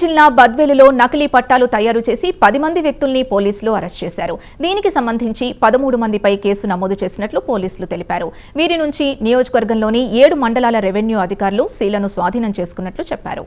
జిల్లా బద్వేలులో నకిలీ పట్టాలు తయారు చేసి పది మంది వ్యక్తుల్ని పోలీసులు అరెస్ట్ చేశారు. దీనికి సంబంధించి పదమూడు మందిపై కేసు నమోదు చేసినట్లు పోలీసులు తెలిపారు. వీరి నుంచి నియోజకవర్గంలోని ఏడు మండలాల రెవెన్యూ అధికారులు సీలను స్వాధీనం చేసుకున్నట్లు చెప్పారు.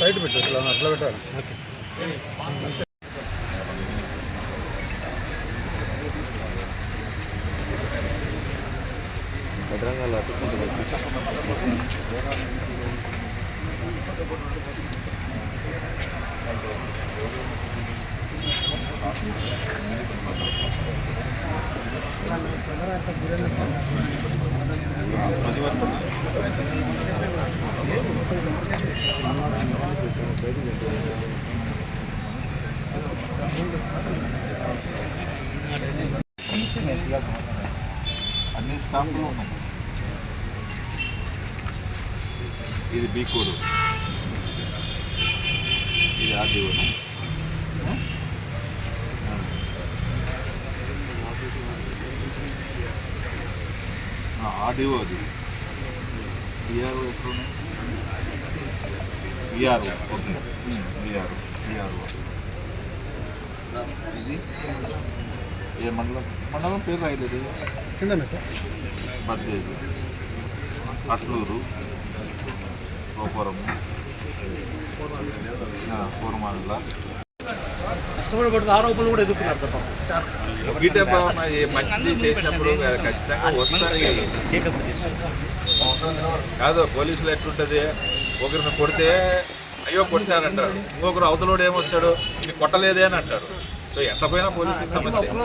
బయట పెట్టాలి అట్లా పెట్టాలి భద్రంగా అతుక్కుంటుంది Thank. అన్ని స్టాంపులు ఉన్నాయి ఇది బీ కోడ్ ఇది ఆర్డీఓనా ఆర్డీఓ అది. విఆర్ఓ ఎక్కడ విఆర్ఓ ఓకే. విఆర్ఓ విఆర్ఓ ఇది? ఏ మండలం? మండలం పేరు రాయలేదు. బద్వేలు అట్లూరు. గోపురం. పూర్మాల. కష్టపడబడుతూ ఆరోపణలు కూడా ఎదుర్కొన్నారు సార్. గీత మంచిది చేసినప్పుడు ఖచ్చితంగా వస్తారు కాదు పోలీసులు ఎట్లుంటుంది? ఒకరిని కొడితే అయ్యో కొట్టారంటారు. ఇంకొకరు అవతలోడు ఏమొచ్చాడు? ఇది కొట్టలేదే అని అంటారు. సో ఎంత పోయినా పోలీసులకు సమస్య ఒక్కరు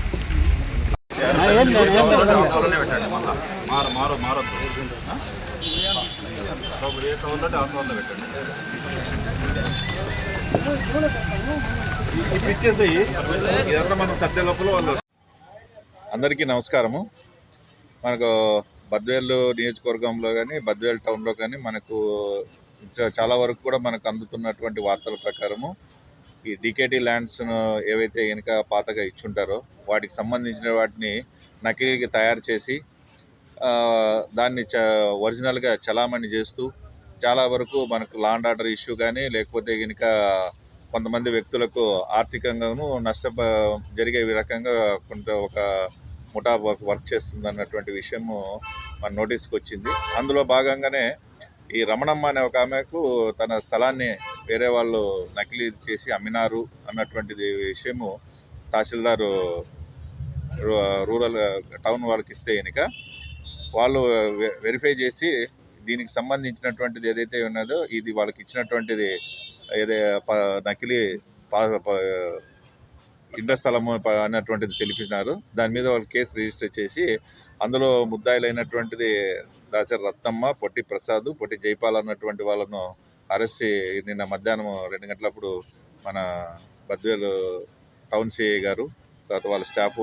మారు మారు ఆ పెట్టండి ఇప్పుడు ఇదంతా మనం సర్దే లోపల వాళ్ళు అందరికీ నమస్కారము. మనకు బద్వేలు నియోజకవర్గంలో కానీ బద్వేల్ టౌన్లో కానీ మనకు చాలా వరకు కూడా మనకు అందుతున్నటువంటి వార్తల ప్రకారము ఈ డికేటీ ల్యాండ్స్ ఏవైతే వెనుక పాతగా ఇచ్చుంటారో వాటికి సంబంధించిన వాటిని నకిలీకి తయారు చేసి దాన్ని చ ఒరిజినల్గా చలామణి చేస్తూ చాలా వరకు మనకు లాండ్ ఆర్డర్ ఇష్యూ కానీ లేకపోతే కనుక కొంతమంది వ్యక్తులకు ఆర్థికంగాను నష్ట జరిగే రకంగా కొంత ఒక ముఠా వర్క్ వర్క్ చేస్తుంది అన్నటువంటి విషయము మన నోటీస్కి వచ్చింది అందులో భాగంగానే ఈ రమణమ్మ అనే ఒక ఆమెకు తన స్థలాన్ని వేరే వాళ్ళు నకిలీ చేసి అమ్మినారు అన్నటువంటిది విషయము తహసీల్దారు రూరల్ టౌన్ వాళ్ళకి ఇస్తే కనుక వాళ్ళు వెరిఫై చేసి దీనికి సంబంధించినటువంటిది ఏదైతే ఉన్నదో ఇది వాళ్ళకి ఇచ్చినటువంటిది ఏదే ప- నకిలీ పా- ఇండ్ల స్థలము అన్నటువంటిది తెలిపినారు. దాని మీద వాళ్ళు కేసు రిజిస్టర్ చేసి అందులో ముద్దాయిలైనటువంటిది దాసరి రత్నమ్మ పొట్టి ప్రసాద్ పొట్టి జైపాల్ అన్నటువంటి వాళ్ళను అరెస్ట్ నిన్న మధ్యాహ్నం రెండు గంటలప్పుడు మన బద్వేలు టౌన్ సిఐ గారు తర్వాత వాళ్ళ స్టాఫ్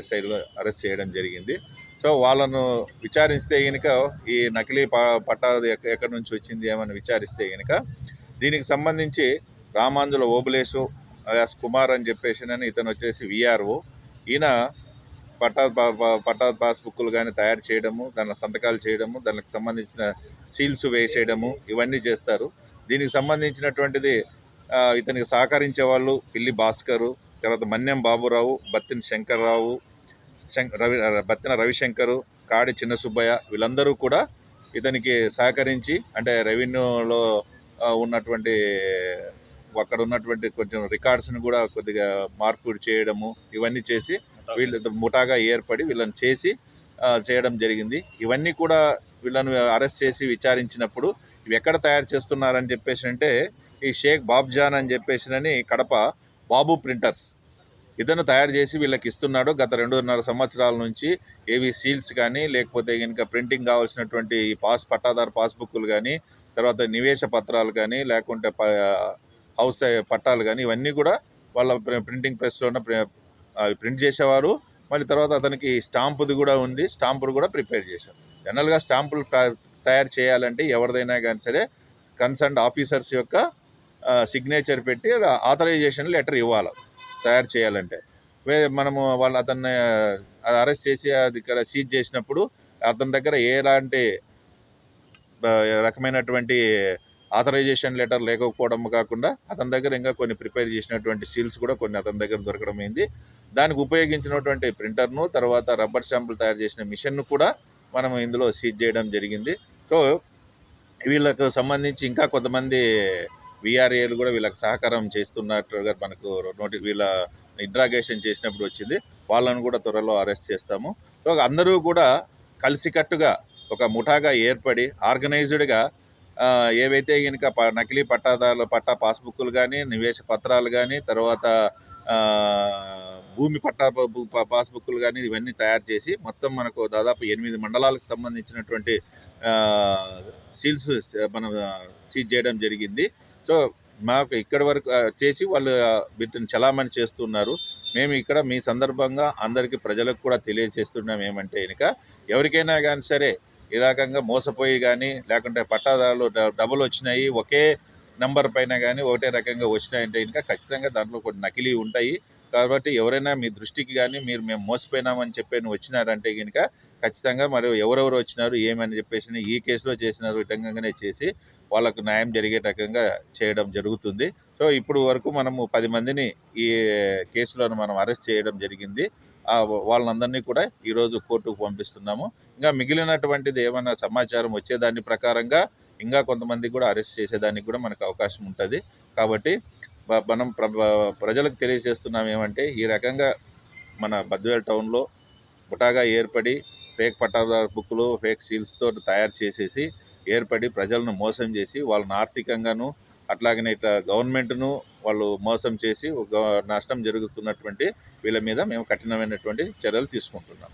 ఎస్ఐలు అరెస్ట్ చేయడం జరిగింది. సో వాళ్ళను విచారిస్తే కనుక ఈ నకిలీ ప పట్టా ఎక్కడి నుంచి వచ్చింది ఏమని విచారిస్తే కనుక దీనికి సంబంధించి రామాంజుల ఓబులేసు అలియాస్ కుమార్ అని చెప్పేసినని ఇతను వచ్చేసి విఆర్ఓ ఈయన పట్టా పట్టా పాస్బుక్లు కానీ తయారు చేయడము దాని సంతకాలు చేయడము దానికి సంబంధించిన సీల్స్ వేసేయడము ఇవన్నీ చేస్తారు. దీనికి సంబంధించినటువంటిది ఇతనికి సహకరించే వాళ్ళు పిల్లి భాస్కరు తర్వాత మన్యం బాబురావు బత్తిన శంకర్రావు రవి బత్తిన రవిశంకరు కాడి చిన్న సుబ్బయ్య వీళ్ళందరూ కూడా ఇతనికి సహకరించి అంటే రెవెన్యూలో ఉన్నటువంటి అక్కడ ఉన్నటువంటి కొంచెం రికార్డ్స్ని కూడా కొద్దిగా మార్పు చేయడము ఇవన్నీ చేసి వీళ్ళు ముఠాగా ఏర్పడి వీళ్ళని చేసి చేయడం జరిగింది. ఇవన్నీ కూడా వీళ్ళను అరెస్ట్ చేసి విచారించినప్పుడు ఇవి ఎక్కడ తయారు చేస్తున్నారని చెప్పేసి అంటే ఈ షేక్ బాబ్జాన్ అని చెప్పేసి అని కడప బాబు ప్రింటర్స్ ఇతను తయారు చేసి వీళ్ళకి ఇస్తున్నాడు. గత రెండున్నర సంవత్సరాల నుంచి ఏవి సీల్స్ కానీ లేకపోతే కనుక ప్రింటింగ్ కావాల్సినటువంటి పాస్ పట్టాదారు పాస్బుక్లు కానీ తర్వాత నివేశ పత్రాలు కానీ లేకుంటే ప- హౌస్ పట్టాలు కానీ ఇవన్నీ కూడా వాళ్ళ ప్రింటింగ్ ప్రెస్లోనే అవి ప్రింట్ చేసేవారు. మళ్ళీ తర్వాత అతనికి స్టాంపుది కూడా ఉంది. స్టాంపులు కూడా ప్రిపేర్ చేశారు. జనరల్గా స్టాంపులు తయారు చేయాలంటే ఎవరిదైనా కానీ సరే కన్సర్న్ ఆఫీసర్స్ యొక్క సిగ్నేచర్ పెట్టి ఆథరైజేషన్ లెటర్ ఇవ్వాలి తయారు చేయాలంటే. వేరే మనము వాళ్ళు అతన్ని అరెస్ట్ చేసి అది ఇక్కడ సీజ్ చేసినప్పుడు అతని దగ్గర ఎలాంటి రకమైనటువంటి ఆథరైజేషన్ లెటర్ లేకపోవడం కాకుండా అతని దగ్గర ఇంకా కొన్ని ప్రిపేర్ చేసినటువంటి సీల్స్ కూడా కొన్ని అతని దగ్గర దొరకడం అయింది. దానికి ఉపయోగించినటువంటి ప్రింటర్ను తర్వాత రబ్బర్ స్టాంపులు తయారు చేసిన మిషన్ను కూడా మనం ఇందులో సీజ్ చేయడం జరిగింది. సో వీళ్ళకు సంబంధించి ఇంకా కొంతమంది విఆర్ఏలు కూడా వీళ్ళకి సహకారం చేస్తున్నట్టుగా మనకు నోటి వీళ్ళ ఇంట్రాగేషన్ చేసినప్పుడు వచ్చింది. వాళ్ళను కూడా త్వరలో అరెస్ట్ చేస్తాము. సో అందరూ కూడా కలిసికట్టుగా ఒక ముఠాగా ఏర్పడి ఆర్గనైజ్డ్గా ఏవైతే కనుక ప నకిలీ పట్టాదారులు పట్టా పాస్బుక్లు కానీ నివేశ పత్రాలు కానీ తర్వాత భూమి పట్టా భూ- పాస్బుక్లు కానీ ఇవన్నీ తయారు చేసి మొత్తం మనకు దాదాపు ఎనిమిది మండలాలకు సంబంధించినటువంటి సీల్స్ మనం సీజ్ చేయడం జరిగింది. సో మాకు ఇక్కడి వరకు చేసి వాళ్ళు వీటిని చలామణి చేస్తున్నారు. మేము ఇక్కడ మీ సందర్భంగా అందరికీ ప్రజలకు కూడా తెలియజేస్తున్నాం ఏమంటే ఇక ఎవరికైనా కానీ సరే ఈ రకంగా మోసపోయి కానీ లేకుంటే పట్టాదారులు డబ్బులు వచ్చినాయి ఒకే నంబర్ పైన కానీ ఒకటే రకంగా వచ్చినాయంటే ఇంకా ఖచ్చితంగా దాంట్లో కొన్ని నకిలీ ఉంటాయి. కాబట్టి ఎవరైనా మీ దృష్టికి కానీ మీరు మేము మోసపోయినామని చెప్పి వచ్చినారంటే కనుక ఖచ్చితంగా మరి ఎవరెవరు వచ్చినారు ఏమని చెప్పేసి ఈ కేసులో చేసిన విధంగానే చేసి వాళ్ళకు న్యాయం జరిగే రకంగా చేయడం జరుగుతుంది. సో ఇప్పుడు వరకు మనము పది మందిని ఈ కేసులను మనం అరెస్ట్ చేయడం జరిగింది. వాళ్ళందరినీ కూడా ఈరోజు కోర్టుకు పంపిస్తున్నాము. ఇంకా మిగిలినటువంటిది ఏమైనా సమాచారం వచ్చేదాని ప్రకారంగా ఇంకా కొంతమంది కూడా అరెస్ట్ చేసేదానికి కూడా మనకు అవకాశం ఉంటుంది. కాబట్టి మనం ప్ర ప్రజలకు తెలియజేస్తున్నాం ఏమంటే ఈ రకంగా మన బద్వేల్ టౌన్లో ముఠాగా ఏర్పడి ఫేక్ పట్టాదారు బుక్లు ఫేక్ సీల్స్తో తయారు చేసేసి ఏర్పడి ప్రజలను మోసం చేసి వాళ్ళని ఆర్థికంగాను అట్లాగనే ఇట్లా గవర్నమెంట్ను వాళ్ళు మోసం చేసి ఒక నష్టం జరుగుతున్నటువంటి వీళ్ళ మీద మేము కఠినమైనటువంటి చర్యలు తీసుకుంటున్నాం.